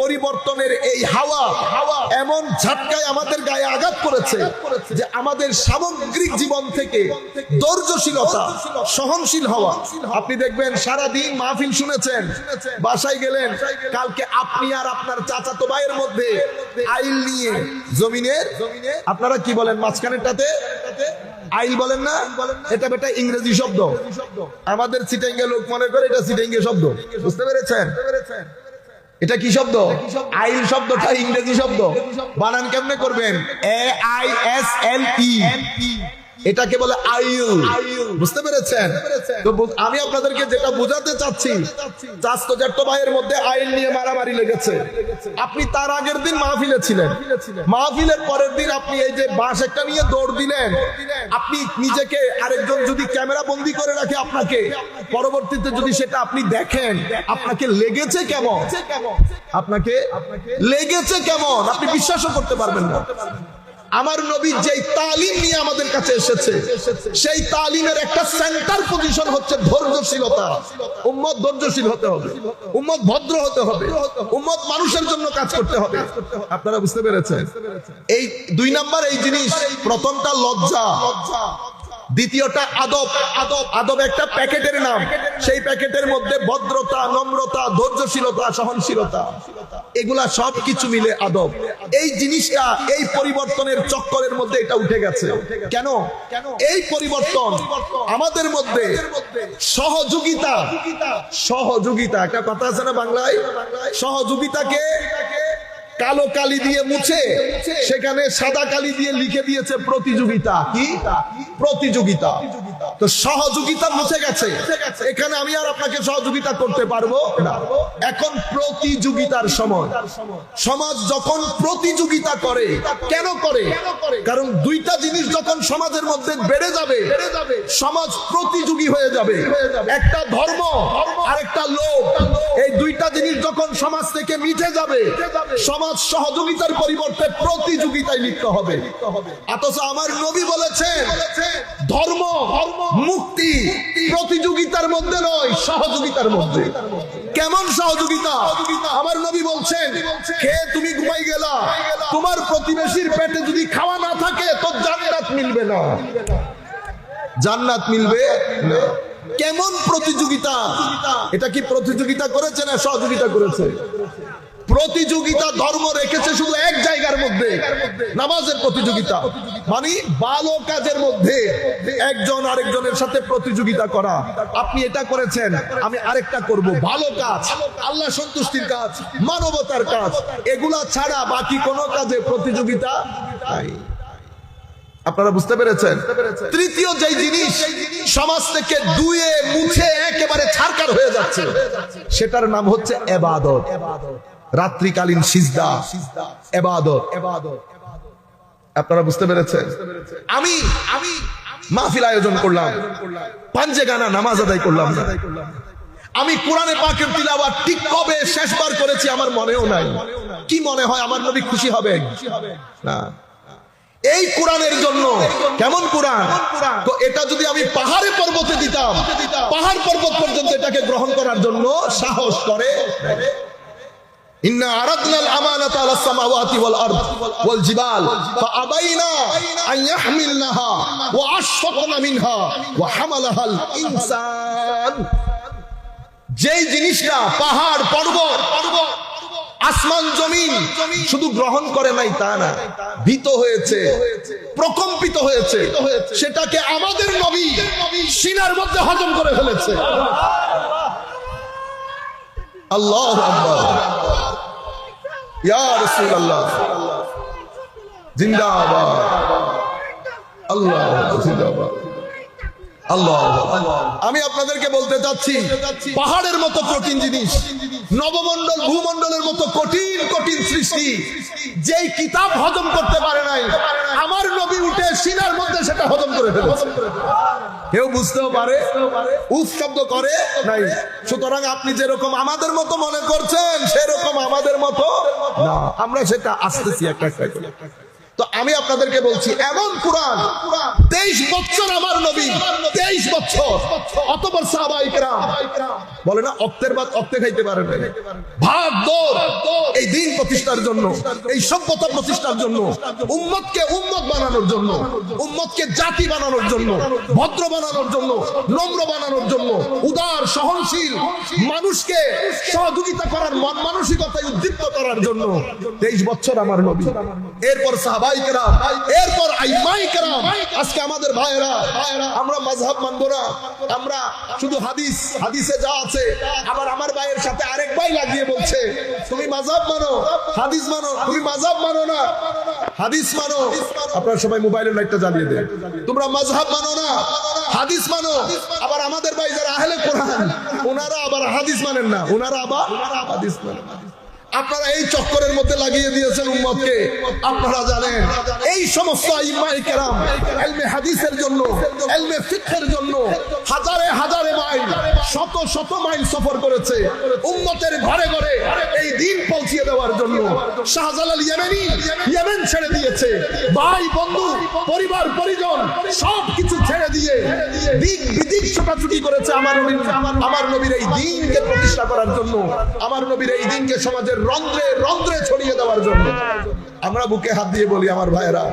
পরিবর্তনের এই হাওয়া এমন ঝাটকায় আমাদের গায়ে আঘাত করেছে যে আমাদের সামগ্রিক জীবন থেকে ধৈর্যশীলতা সহনশীল হওয়া। আপনি দেখবেন সারা দিন মাহফিল শুনেছেন, বাসায় গেলেন, কালকে আপনি আর আপনার চাচাতো ভাইয়ের মধ্যে আইল নিয়ে জমিনের, আপনারা কি বলেন মাঝখানেরটাতে? আইল বলেন না? এটা বেটা ইংরেজি শব্দ। আমাদের সিটেঙ্গে লোক মনে করে এটা সিটেঙ্গে শব্দ। বুঝতে পেরেছেন? এটা কি শব্দ? আইল শব্দটা ইংরেজি শব্দ। বানান কেমনে করবেন? এ আই এস এল ই এটাকে বলে আইল বুঝতে পেরেছেন? তো আমি আপনাদেরকে যেটা বোঝাতে চাচ্ছি ভাইয়ের মধ্যে আইন নিয়ে মারামারি লেগেছে। আপনি তার আগের দিন মাহফিলে ছিলেন। মাহফিলের পরের দিন আপনি এই যে বাঁশ একটা নিয়ে দৌড় দিলেন। আপনি নিজেকে আরেকজন যদি ক্যামেরা বন্দি করে রাখে আপনাকে পরবর্তীতে যদি সেটা আপনি দেখেন আপনাকে লেগেছে কেমন? আপনাকে লেগেছে কেমন? আপনি বিশ্বাসও করতে পারবেন না। আমার নবী যেই তালিম নিয়ে আমাদের কাছে এসেছে, সেই তালিমের একটা সেন্টার পজিশন হচ্ছে ধৈর্যশীলতা। উম্মত ধৈর্যশীল হতে হবে। উম্মত ভদ্র হতে হবে। উম্মত মানুষের জন্য কাজ করতে হবে। আপনারা বুঝতে পেরেছেন? এই দুই নাম্বার এই জিনিস, প্রথমটা লজ্জা। দ্বিতীয়টা আদব। আদব আদব একটা প্যাকেটের নাম। সেই প্যাকেটের মধ্যে ভদ্রতা, নম্রতা, ধৈর্যশীলতা, সহনশীলতা, এগুলা সব কিছু মিলে আদব। এই জিনিসটা, এই পরিবর্তনের চক্করের মধ্যে এটা উঠে গেছে। কেন? এই পরিবর্তন আমাদের মধ্যে সহযোগিতা সহযোগিতা, একটা কথা আছে না বাংলায়? সহযোগিতাকে কালো কালি দিয়ে মুছে, সেখানে সাদা কালি দিয়ে লিখে দিয়েছে প্রতিযোগিতা। কি? প্রতিযোগিতা। তো সহযোগিতা মুছে গেছে। এখানে আমি আর আপনাকে সহযোগিতা করতে পারব না। এখন প্রতিযোগিতার সময়। সমাজ যখন প্রতিযোগিতা করে, কেন করে? কারণ দুইটা জিনিস যখন সমাজের মধ্যে বেড়ে যাবে, সমাজ প্রতিযোগী হয়ে যাবে। একটা ধর্ম আর একটা লোক। এই দুইটা জিনিস যখন সমাজ থেকে মিটে যাবে, সমাজ সহযোগিতার পরিবর্তে প্রতিযোগিতায় লিপ্ত হবে। অথচ আমার নবী বলেছেন, ধর্ম মুক্তি প্রতিযোগিতার মধ্যে নয়, সহযোগিতার মধ্যে। কেমন সহযোগিতা? আমার নবী বলছেন, খেয়ে তুমি ঘুমাই গেলা। তোমার প্রতিবেশীর পেটে যদি খাওয়া না থাকে, তো জান্নাত মিলবে না। জান্নাত মিলবে কেমন প্রতিযোগিতা? এটা কি প্রতিযোগিতা করেছে না সহযোগিতা করেছে? প্রতিযোগিতা ধর্ম রেখেছে শুধু এক জায়গার মধ্যে। নামাজের প্রতিযোগিতা। মানে ভালো কাজের মধ্যে একজন আরেকজনের সাথে প্রতিযোগিতা করা। আপনি এটা করেছেন, আমি আরেকটা করব। ভালো কাজ, আল্লাহ সন্তুষ্টির কাজ, মানবতার কাজ, এগুলা ছাড়া বাকি কোনো কাজে প্রতিযোগিতা আপনারা বুঝতে পেরেছেন? তৃতীয় যে জিনিস সমাজ থেকে দুয়ে, মুছে একেবারে ছারকার হয়ে যাচ্ছে, সেটার নাম হচ্ছে এবাদত। রাত্রিকালীন সিজদা, এবাদত। আপনারা বুঝতে পেরেছেন? আমি আমি মাহফিল আয়োজন করলাম। পাঞ্জে গানা নামাজ আদায় করলাম। আমি কোরআনে পাকের তিলাওয়াত ঠিক কবে শেষবার করেছি আমার মনেও নাই। কি মনে হয় আমার নবী খুশি হবে না। এই কোরআনের জন্য কেমন কোরআন? তো এটা যদি আমি পাহাড়ে পর্বতে দিতাম, পাহাড় পর্বত পর্যন্ত এটাকে গ্রহণ করার জন্য সাহস করে যেই জিনিসটা পাহাড়, পর্বত, আসমান, জমিন শুধু গ্রহণ করে নাই তা না, ভীত হয়েছে, প্রকম্পিত হয়েছে, সেটাকে আমাদের নবী সিনার মধ্যে হজম করে ফেলেছে। আল্লাহ রাসূলুল্লাহ। জিন্দাবাদ। আল্লাহ জিন্দাবাদ। আল্লাহ আমি আপনাদেরকে বলতে চাচ্ছি, পাহাড়ের মতো কঠিন জিনিস, নবমণ্ডল, ভূমণ্ডলের মতো কঠিন কঠিন সৃষ্টি, যেই কিতাব হজম করতে পারে নাই, আমার নবী উঠে সিনার মধ্যে সেটা হজম করে ফেলেছে। কেউ বুঝতেও পারে উফ শব্দ করে নাই। সুতরাং আপনি যেরকম আমাদের মতো মনে করছেন সেরকম আমাদের মতো না। আমরা সেটা আসতেছি একটা একটা করে। তো আমি আপনাদেরকে বলছি, এমন কোরআন তেইশ বছর আমার নবী, তেইশ বছর। অতপর সাহাবাইকরাম বলে না, অক্তের বাদ অক্তে খাইতে পারে না ভাগ দৌড় প্রতিষ্ঠার জন্য, এই সভ্যতা প্রতিষ্ঠার জন্য, উম্মতকে উম্মত বানানোর জন্য, উম্মতকে জাতি বানানোর জন্য, ভদ্র বানানোর জন্য, নম্র বানানোর জন্য, উদার, সহনশীল, মানুষকে সহযোগিতা করার মন মানসিকতায় উদ্দীপ্ত করার জন্য তেইশ বছর আমার নবী। এরপর সাহাবাই কেরাম, এরপর আইমাই কেরাম, আজকে আমাদের ভাইয়েরা, আমরা মাঝহাব মানবো না, আমরা শুধু হাদিস, হাদিসে যা আছে, আবার আমার ভাইয়ের সাথে আরেক ভাই লাগিয়ে বলছে, তুমি মাঝহাব মানো, হাদিস মানো, তুমি মাঝহাব মানো না, হাদিস মানো। আপনারা সবাই মোবাইলের লাইটটা জ্বালিয়ে দেন। তোমরা মাঝহাব মানো না, হাদিস মানো। আবার আমাদের ভাই যারা আহলে কোরআন, ওনারা আবার হাদিস মানেন না, ওনারা আবার হাদিস মানেন। আপনারা এই চক্করের মধ্যে লাগিয়ে দিয়েছেন উম্মতকে। আপনারা জানেন, এই সমস্ত ইমাই কেরাম এলমে হাদিসের জন্য, এলমে ফিকহের জন্য হাজারে হাজারে মাইল, শত শত মাইল সফর করেছে উম্মতের ঘরে ঘরে এই দিন পৌঁছিয়ে দেওয়ার জন্য। শাহজালাল ইয়েমেনি ইয়েমেন ছেড়ে দিয়েছে। ভাই, বন্ধু, পরিবার, পরিজন সব কিছু ছেড়ে দিয়ে দিক বিদিক ছোটাছুটি করেছে আমার নবীর আমার নবীর এই দিনকে প্রতিষ্ঠা করার জন্য। আমার নবীর এই দিনকে সমাজের রন্ধ্রে রন্ধ্রে ছড়িয়ে দেওয়ার জন্য। আমরা বুকে হাত দিয়ে বলি আমার ভাইয়েরা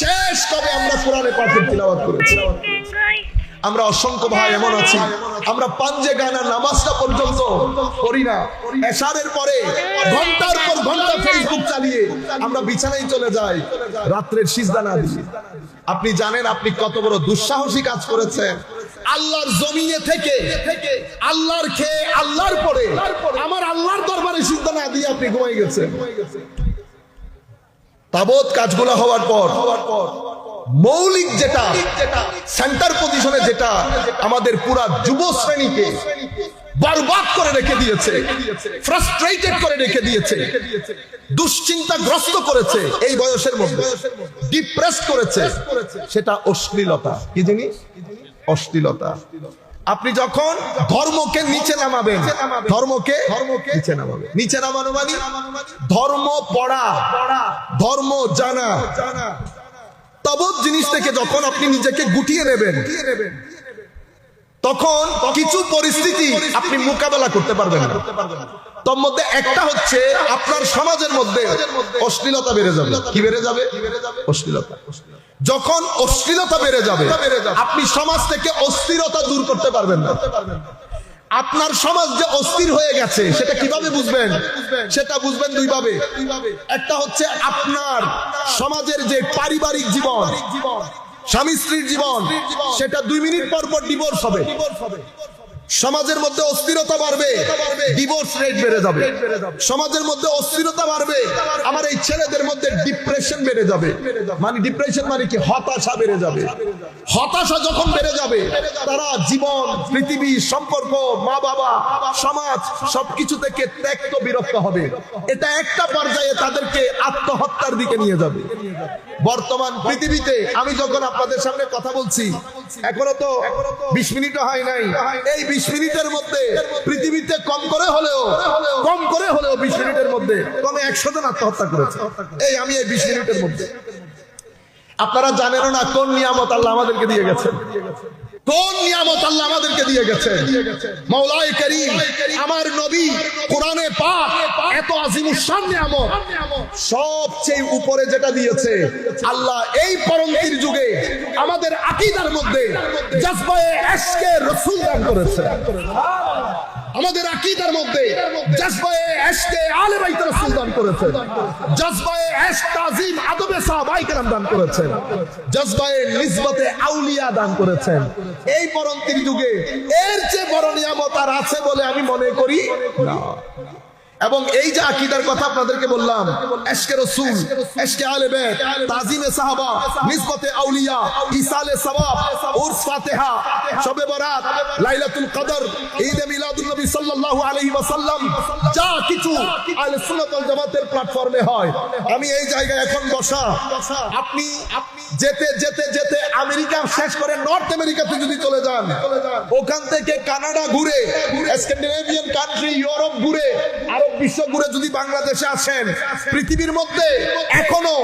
শেষ কবে আমরা কোরআনে পাঠের তিলাওয়াত করেছি? আমরা অসংখ্য ভাই এমন আছি আমরা পাঞ্জে গানা নামাজটা পর্যন্ত করি না। এশারের পরে ঘণ্টার পর ঘণ্টা ফেসবুক চালিয়ে আমরা বিছানায় চলে যাই রাত্রের সিজদা না আপনি জানেন আপনি কত বড় দুঃসাহসী কাজ করেছেন। আল্লাহর জমিনে থেকে, আল্লাহর খেয়ে, আল্লাহর পরে, আমার আল্লাহর দরবারে সিজদা না দিয়ে আপনি ঘুমাই গেছেন। তাবৎ কাজগুলো হওয়ার পর, মৌলিক যেটা সেন্টার পজিশনে যেটা আমাদের পুরা যুব শ্রেণীকে বরবাদ করে রেখে দিয়েছে ফ্রাস্ট্রেটেড করে রেখে দিয়েছে, দুশ্চিন্তাগ্রস্ত করেছে এই বয়সের মধ্যে ডিপ্রেস করেছে, সেটা অশ্লীলতা। কি জিনিস? অশ্লীলতা। আপনি যখন ধর্মকে নিচে নামাবেন, ধর্মকে ধর্মকে নিচে নামাবেন। নিচে নামানো মানে? ধর্ম পড়া, ধর্ম জানা। তবৎ জিনিস থেকে যখন আপনি নিজেকে গুটিয়ে নেবেন, তখন কিছু পরিস্থিতি আপনি মোকাবেলা করতে পারবেন না। তোর মধ্যে একটা হচ্ছে আপনার সমাজের মধ্যে অশ্লীলতা বেড়ে যাবে। কি বেড়ে যাবে? অশ্লীলতা। যখন অশ্লীলতা বেড়ে যাবে, আপনি সমাজ থেকে অস্থিরতা দূর করতে পারবেন না। আপনার সমাজ যে অস্থির হয়ে গেছে, সেটা কীভাবে বুঝবেন? সেটা বুঝবেন দুই ভাবে একটা হচ্ছে আপনার সমাজের যে পারিবারিক জীবন, স্বামী স্ত্রীর জীবন, সেটা দুই মিনিট পর পর ডিভোর্স হবে। সমাজের মধ্যে অস্থিরতা বাড়বে ডিভোর্স রেট বেড়ে যাবে। সমাজের মধ্যে অস্থিরতা বাড়বে, আমার এই ছেলেদের মধ্যে ডিপ্রেশন বেড়ে যাবে। মানে ডিপ্রেশন মানে কি? হতাশা বেড়ে যাবে। হতাশা যখন বেড়ে যাবে, তারা জীবন, পৃথিবী, সম্পর্ক মা বাবা সমাজ, সবকিছু থেকে ত্যাক্ত বিরক্ত হবে। এটা একটা পর্যায়ে তাদেরকে আত্মহত্যার দিকে নিয়ে যাবে। বর্তমান পৃথিবীতে আমি যখন আপনাদের সামনে কথা বলছি, এখনও তো বিশ মিনিটও হয় নাই। এই বিশ মিনিটের মধ্যে পৃথিবীতে কম করে হলেও, কম করে হলেও বিশ মিনিটের মধ্যে কমে একশো জন আত্মহত্যা করেছে। এই আমি এই বিশ মিনিটের মধ্যে। আপনারা জানেন না কোন নিয়ামত আল্লাহ আমাদেরকে দিয়ে গেছেন। আমাদেরকে দিয়ে গেছে করিম, আমার নবী কোরআনে পাক এত আজিমুসান সবচেয়ে উপরে যেটা দিয়েছে, আল্লাহ এই পরন্তির যুগে আমাদের আকিদার মধ্যে জজবায়ে এশকে রাসূল দান করেছে। আমাদের আকিদার মধ্যে জজবায়ে এশকে আলে বাইত রাসূল দান করেছেন। জজবায়ে এশ তাজিম আদবে সাহাবাই کرام দান করেছেন। জজবায়ে নিসবতে আউলিয়া দান করেছেন। এই পরন্তির যুগে এর চেয়ে বড় নিয়ামত আর আছে বলে আমি মনে করি না। এবং এই যে আকিদার কথা আপনাদেরকে বললাম, এশকে রসুল, এশকে আলে বেত, তাজিমে সাহাবা, নিসবতে আউলিয়া ইসালে সওয়াব, উরস ফাতিহা, শবে বরাত, লাইলাতুল কদর, ঈদে মিলাদুন নবী সাল্লাল্লাহু আলাইহি ওয়াসাল্লাম, যা কিছু আহলে সুন্নাত ওয়াল জামাতের প্ল্যাটফর্মে হয়। আমি এই জায়গায় এখন বসা। আপনি আপনি যেতে যেতে যেতে আমেরিকা শেষ করে নর্থ আমেরিকাতে যদি চলে যান, ওখান থেকে কানাডা ঘুরে, স্ক্যান্ডিনেভিয়ান কান্ট্রি ইউরোপ ঘুরে আরব বিশ্ব ঘুরে যদি বাংলাদেশে আসেন পৃথিবীর মধ্যে এখনও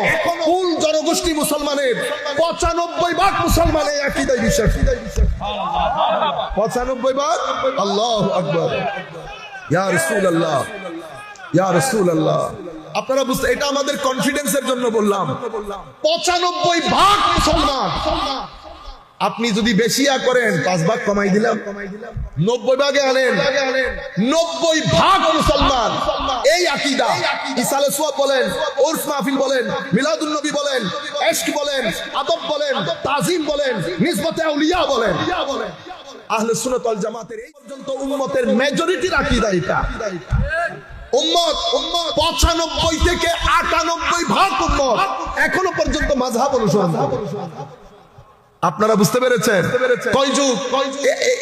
কুল জনগোষ্ঠী মুসলমানের পঁচানব্বই ভাগ মুসলমান এই বিশ্বাস। পঁচানব্বই ভাগ? আল্লাহ আকবর। ইয়া রসুল আল্লাহ ইয়া রসুল আল্লাহ আপনারা বুঝতে এটা আমাদের কনফিডেন্সের জন্য বললাম। পঁচানব্বই ভাগ মুসলমান আপনি যদি বেশি করেন, পাঁচ ভাগ কমাই দিলাম। নব্বই ভাগে আনেন। নব্বই ভাগ মুসলমান। এই আকিদা। ইসালে সোয়াব বলেন ওরস মাহফিল বলেন মিলাদুল নবী বলেন, এশক বলেন, আদব বলেন, তাজিম বলেন, নিসবতে আউলিয়া বলেন। আহলে ওয়াল জামাতের এই পর্যন্ত উম্মতের মেজরিটির আকিদা এটা। উম্মত উম্মত, পঁচানব্বই থেকে আটানব্বই ভাগ উম্মত। এখনও পর্যন্ত মাঝহাব অনুসরণ। আপনারা বুঝতে পেরেছেন? কয় যুগ?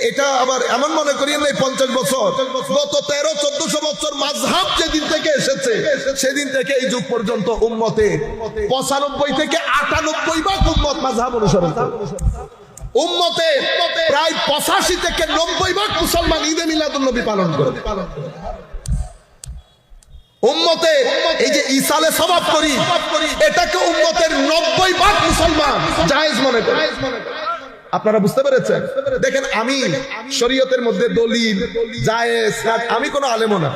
এটা আবার এমন মনে করিয়েন নাই পঞ্চাশ বছর। গত তেরো চোদ্দশো বছর মাঝহাব যেদিন থেকে এসেছে সেদিন থেকে এই যুগ পর্যন্ত উম্মতে পঁচানব্বই থেকে আটানব্বই ভাগ উম্মত মাঝহাব অনুসরণ করে। উম্মতে প্রায় পঁচাশি থেকে নব্বই ভাগ মুসলমান ঈদে মিলাদুল নবী পালন করে। উম্মতে, এই যে ইসালে সবাব করি, এটাকে উম্মতের নব্বই ভাগ মুসলমান জায়েজ মনে করে। আপনারা বুঝতে পেরেছেন? দেখেন আমি শরীয়তের মধ্যে দলিল আমি কোনো আলেমো না।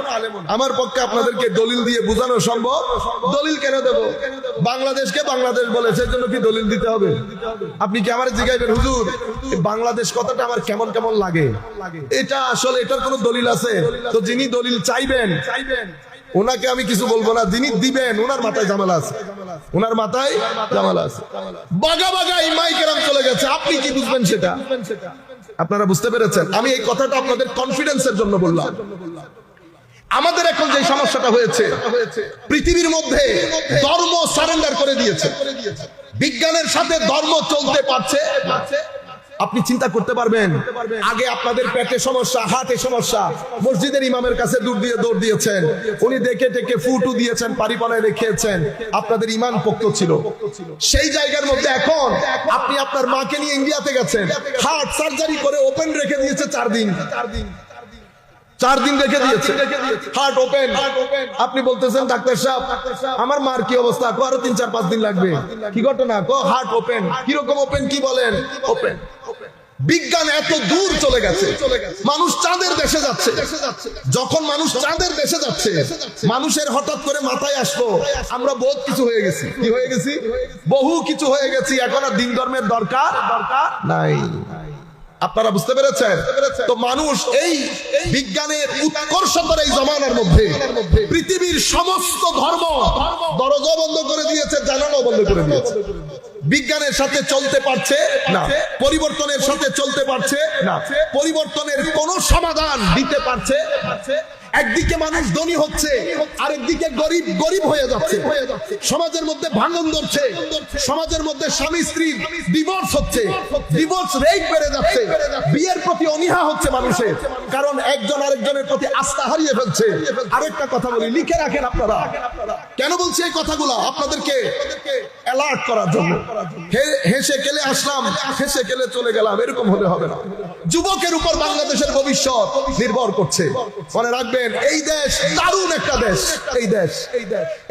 আমার পক্ষে আপনাদেরকে দলিল দিয়ে বোঝানো সম্ভব। দলিল কেন দেব? বাংলাদেশকে বাংলাদেশ বলে সেই জন্য কি দলিল দিতে হবে? আপনি কি আমার জিগাইবেন, হুজুর? বাংলাদেশ কথাটা আমার কেমন কেমন লাগে? এটা আসলে এটার কোনো দলিল আছে? তো যিনি দলিল চাইবেন চাইবেন ওনাকে আমি কিছু বলব না, যিনি দিবেন, ওনার মাথায় জামালা আছে। ওনার মাথায় জামালা আছে। বাগা বাগা ইমাই কেরাম চলে গেছে, আপনি কি বুঝবেন সেটা? আপনারা বুঝতে পেরেছেন? আমি এই কথাটা আপনাদের কনফিডেন্সের জন্য বললাম। আমাদের এখন যে সমস্যাটা হয়েছে, পৃথিবীর মধ্যে ধর্ম সারেন্ডার করে দিয়েছে। বিজ্ঞানের সাথে ধর্ম চলতে পারছে আপনি চিন্তা করতে পারবেন। আগে আপনাদের পেটে সমস্যা হাতে সমস্যা। মসজিদের ইমামের কাছে দূর দিয়ে দৌড় দিয়েছেন। উনি দেখে টেকে ফুটু দিয়েছেন পারিপানায় রেখেছেন। আপনাদের ইমান পোক্ত ছিল। সেই জায়গার মধ্যে এখন আপনি আপনার মাকে নিয়ে ইন্ডিয়াতে গেছেন। হার্ট সার্জারি করে ওপেন রেখে দিয়েছে চার দিন। চার দিন। চার দিন রেখে দিয়েছে। হার্ট ওপেন আপনি বলতেছেন ডাক্তার সাহেব আমার মার কি অবস্থা? আরও তিন চার পাঁচ দিন লাগবে। কি ঘটনা? কো হার্ট ওপেন কীরকম ওপেন কি বলেন? ওপেন বিজ্ঞান এত দূর চলে গেছে। মানুষ চাঁদের দেশে যাচ্ছে। যখন মানুষ চাঁদের দেশে যাচ্ছে মানুষের হঠাৎ করে মাথায় আসলো আমরা বহুত কিছু হয়ে গেছি। কি হয়ে গেছি? বহু কিছু হয়ে গেছি। এখন আর দিন ধর্মের দরকার দরকার নাই। আপনারা বুঝতে পেরেছেন? তো মানুষ এই বিজ্ঞানের উৎকর্ষতার এই জমানার মধ্যে পৃথিবীর সমস্ত ধর্ম দরজা বন্ধ করে দিয়েছে জানানো বন্ধ করে দিয়েছে। বিজ্ঞানের সাথে চলতে পারছে না, পরিবর্তনের সাথে চলতে পারছে না, পরিবর্তনের কোন সমাধান দিতে পারছে একদিকে মানুষ ধনী হচ্ছে, আরেকদিকে গরিব গরিব হয়ে যাচ্ছে। সমাজের মধ্যে ভাঙন ধরছে, সমাজের মধ্যে স্বামী, স্ত্রী ডিভোর্স হচ্ছে ডিভোর্স রেট বেড়ে যাচ্ছে। বিয়ের প্রতি অনীহা হচ্ছে মানুষের, কারণ একজন আরেকজনের প্রতি আস্থা হারিয়ে ফেলছে। আরেকটা কথা বলি, লিখে রাখেন আপনারা। কেন বলছি এই কথাগুলো? আপনাদেরকে অ্যালার্ট করার জন্য। হেসে গেলে আসলাম, হেসে গেলে চলে গেলাম, এরকম হলে হবে না। যুবকের উপর বাংলাদেশের ভবিষ্যৎ নির্ভর করছে। মনে রাখবেন, এই দেশ দারুণ একটা দেশ, এই দেশ।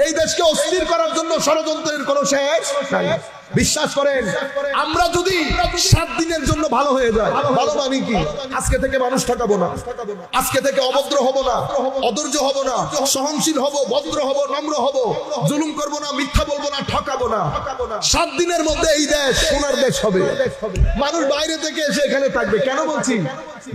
এই দেশকে অস্থির করার জন্য ষড়যন্ত্রের কোনো শেষ নাই। বিশ্বাস করেন আমরা যদি সাত দিনের জন্য ভালো হয়ে যায় ভালো মানে কি? আজকে থেকে মানুষ ঠকাবো না। আজকে থেকে অভদ্র হব না। অধৈর্য হব না। সহনশীল হব ভদ্র হব নম্র হব। জুলুম করব না মিথ্যা বলব না ঠকাবো না। সাত দিনের মধ্যে এই দেশ সোনার দেশ হবে। মানুষ বাইরে থেকে এসে এখানে থাকবে। কেন বলছি?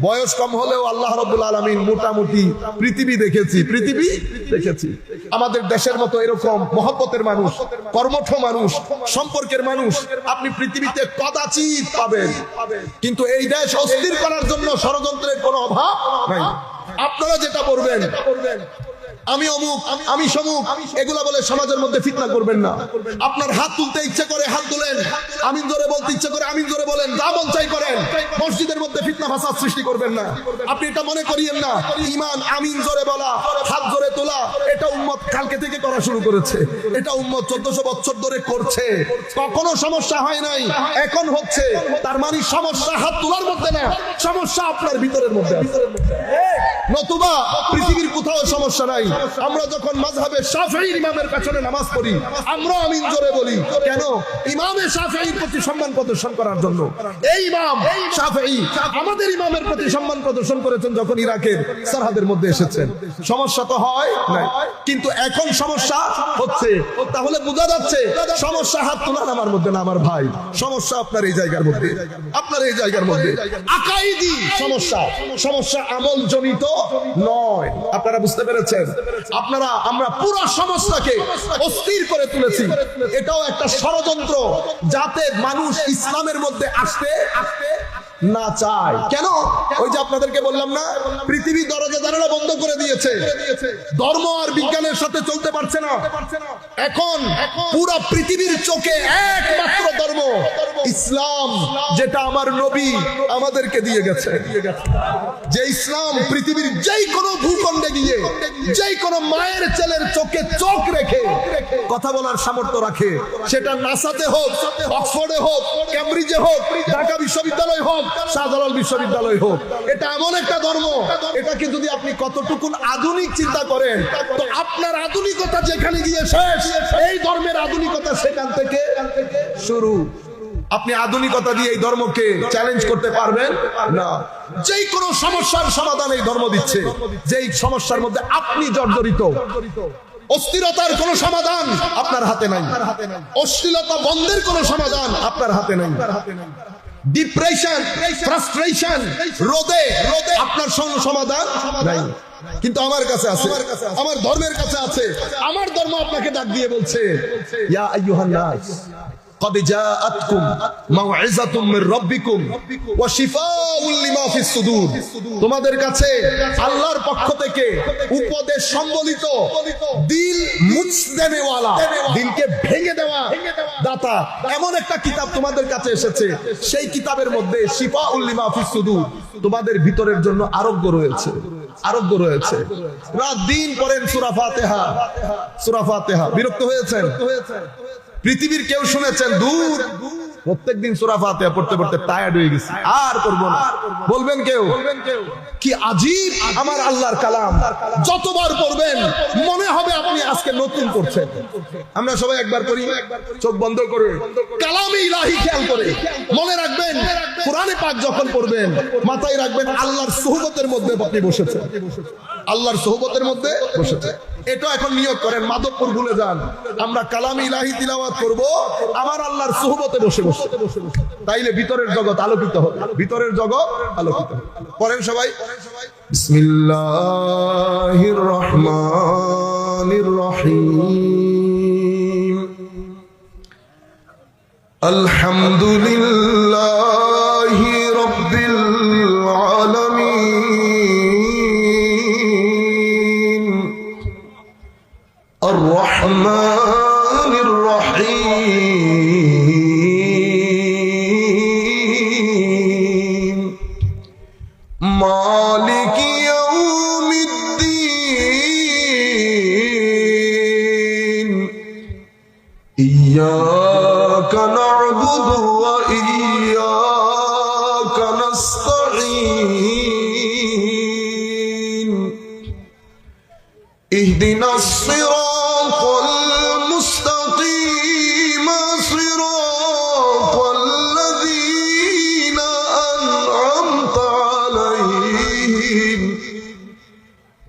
বয়স কম হলেও আল্লাহ রব্বুল আলমিন মোটামুটি পৃথিবী দেখেছি। পৃথিবী দেখেছি। আমাদের দেশের মতো এরকম মহব্বতের মানুষ কর্মঠ মানুষ। সম্পর্কের মানুষ, আপনি পৃথিবীতে কদাচিৎ পাবেন। কিন্তু এই দেশ অস্থির করার জন্য ষড়যন্ত্রের কোনো অভাব নাই। আপনারা যেটা করবেন আমি অমুক, আমি সমুক, এগুলা বলে সমাজের মধ্যে ফিতনা করবেন না। আপনার হাত তুলতে ইচ্ছে করে হাত আমিন জোরে বলতে ইচ্ছে করে, আমিন জোরে বলেন। যা মন চাই করেন। মসজিদের মধ্যে ফিতনা ফাসাদ সৃষ্টি করবেন না। আপনি এটা মনে করিয়েন না। ইমান আমিন জোরে বলা, হাত জোরে তোলা, এটা উম্মত কালকে থেকে করা শুরু করেছে। এটা উম্মত চোদ্দশো বছর ধরে করছে। কখনো সমস্যা হয় নাই, এখন হচ্ছে। তার মানে সমস্যা হাত তোলার মধ্যে না, সমস্যা আপনার ভিতরের মধ্যে নতুবা পৃথিবীর কোথাও সমস্যা নাই। আমরা যখন মাযহাবে শাফিঈর ইমামের পেছনে নামাজ পড়ি আমরা আমিন জোরে বলি। কেন? ইমামে শাফিঈর প্রতি সম্মান প্রদর্শন করার জন্য। এই ইমাম আমাদের ইমামের প্রতি সম্মান প্রদর্শন করেছেন যখন ইরাকের সরহাদের মধ্যে এসেছেন। সমস্যা তো হয় নাই কিন্তু এখন সমস্যা হচ্ছে। তাহলে বোঝা যাচ্ছে সমস্যা হাত তোলার আমার মধ্যে না আমার ভাই। সমস্যা আপনার এই জায়গার মধ্যে আপনার এই জায়গার মধ্যে। আকাইদি সমস্যা সমস্যা আমল জনিত নয়। আপনারা বুঝতে পেরেছেন? আপনারা আমরা পুরো সমস্যাকে অস্থির করে তুলেছি। এটাও একটা ষড়যন্ত্র। যাতে মানুষ ইসলামের মধ্যে আসতে আসতে না চায়। কেন? ওই যে আপনাদেরকে বললাম না, পৃথিবী দরজা জানালা বন্ধ করে দিয়েছে। ধর্ম আর বিজ্ঞানের সাথে চলতে পারছে না। এখন পুরো পৃথিবীর চোখে একমাত্র ধর্ম ইসলাম যেটা আমার নবী আমাদেরকে দিয়ে গেছে। যে ইসলাম পৃথিবীর যেই কোনো ভূখণ্ডে গিয়ে যেই কোনো মায়ের ছেলের চোখে চোখ রেখে কথা বলার সামর্থ্য রাখে। সেটা নাসাতে হোক, অক্সফোর্ডে হোক ক্যামব্রিজে হোক, ঢাকা বিশ্ববিদ্যালয় হোক, শাহজালাল বিশ্ববিদ্যালয় হোক, এটা এমন একটা ধর্ম। এটাকে যদি আপনি কতটুকুন আধুনিক চিন্তা করেন, তো আপনার আধুনিকতা যেখানে গিয়ে শেষ, এই ধর্মের আধুনিকতা সেখান থেকে শুরু। আপনি আধুনিকতা দিয়ে এই ধর্মকে চ্যালেঞ্জ করতে পারবেন? না। যেই কোনো সমস্যার সমাধান এই ধর্ম দিচ্ছে। যেই সমস্যার মধ্যে আপনি জর্জরিত। অস্থিরতার কোনো সমাধান আপনার হাতে নাই। অশ্লীলতা বন্ধের কোনো সমাধান আপনার হাতে নাই। ডিপ্রেশন ফ্রাস্ট্রেশন রোদে রোদে আপনার সঙ্গে সমাধান নাই। কিন্তু আমার কাছে আছে। আমার ধর্মের কাছে আছে। আমার ধর্ম আপনাকে ডাক দিয়ে বলছে ইয়া আইয়ুহান নাস قد جاءتكم موعظة من ربكم وشفاء لما في الصدور তোমাদের কাছে আল্লাহর পক্ষ থেকে উপদেশ সম্বলিত দিল মুছ দেনেওয়ালা দিলকে ভেঙে দেওয়া দাতা এমন একটা কিতাব তোমাদের কাছে এসেছে সেই কিতাবের মধ্যে শিফা উল্লিমা ফিস সুদূর তোমাদের ভিতরের জন্য আরোগ্য রয়েছে আরোগ্য রয়েছে রাত দিন পড়েন সূরা ফাতিহা সূরা ফাতিহা বিরক্ত হয়েছেন পৃথিবীর কেউ শুনেছেন? দূর। প্রত্যেকদিন সুরা ফাতিহা পড়তে পড়তে টায়ার্ড হয়ে গেছে। আর করব না। বলবেন কেউ? কি আজীব আমার আল্লাহর কালাম। যতবার পড়বেন, মনে হবে আপনি আজকে নতুন করছেন। আমরা সবাই একবার করি। চোখ বন্ধ করে। কালামে ইলাহি খেয়াল করে। মনে রাখবেন, কোরআনে পাক যখন পড়বেন, মাথায় রাখবেন আল্লাহর সোহবতের মধ্যে আপনি বসেছেন। আল্লাহর সোহবতের মধ্যে বসেছে এটা এখন নিয়োগ করেন। মাধবপুর ভুলে যান। আমরা কালাম ইলাহি তিলাওয়াত করব। আমার আল্লাহর সোহবতে বসে। বসে তাইলে ভিতরের জগৎ আলোকিত হবে। ভিতরের জগৎ আলোকিত হবে। পড়েন সবাই। বিসমিল্লাহির রহমানির রহিম আলহামদুলিল্লাহি।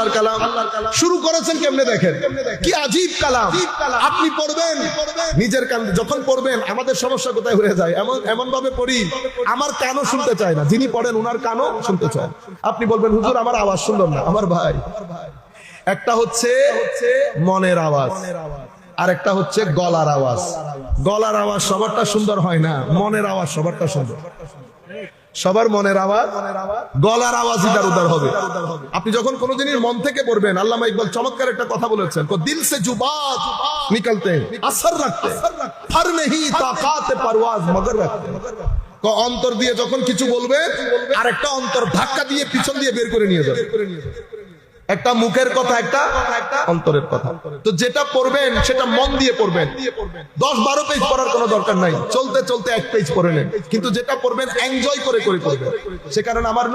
আল্লাহর কালাম। শুরু করেছেন কেমনে দেখেন? কি আজীব কালাম। আপনি পড়বেন? নিজের কান যখন পড়বেন আমাদের সমস্যা কোথায় হয়ে যায়? এমন এমন ভাবে পড়ি আমার কানও শুনতে চায় না। যিনি পড়েন উনার কানও শুনতে চায় আপনি বলবেন হুজুর আমার আওয়াজ সুন্দর না। আমার ভাই একটা হচ্ছে মনের আওয়াজ আর একটা হচ্ছে গলার আওয়াজ। গলার আওয়াজ সবারটা সুন্দর হয় না মনের আওয়াজ সবারটা সুন্দর। সবার মনের আওয়াজ, গলার আওয়াজ ইদার উদার হবে। আপনি যখন কোনো জিনিস মন থেকে পড়বেন, আল্লামা ইকবাল চমৎকার একটা কথা বলেছেন দিল সে জুবাত নিকলতে, আসর রাখতে, ফার নেহি তাকাতে পারওয়াজ মগর রাখতে। অন্তর দিয়ে যখন কিছু বলবে আর একটা অন্তর ধাক্কা দিয়ে পিছন দিয়ে বের করে নিয়ে যাবে। একটা মুখের কথা, একটা অন্তরের কথা। তো যেটা পড়বেন, সেটা মন দিয়ে পড়বেন। দশ বারো পেজ পড়ার কোনো দরকার নাই। চলতে চলতে এক পেজ পড়ে নেন। কিন্তু যেটা পড়বেন এনজয় করে করে পড়বেন। সে কারণে আমার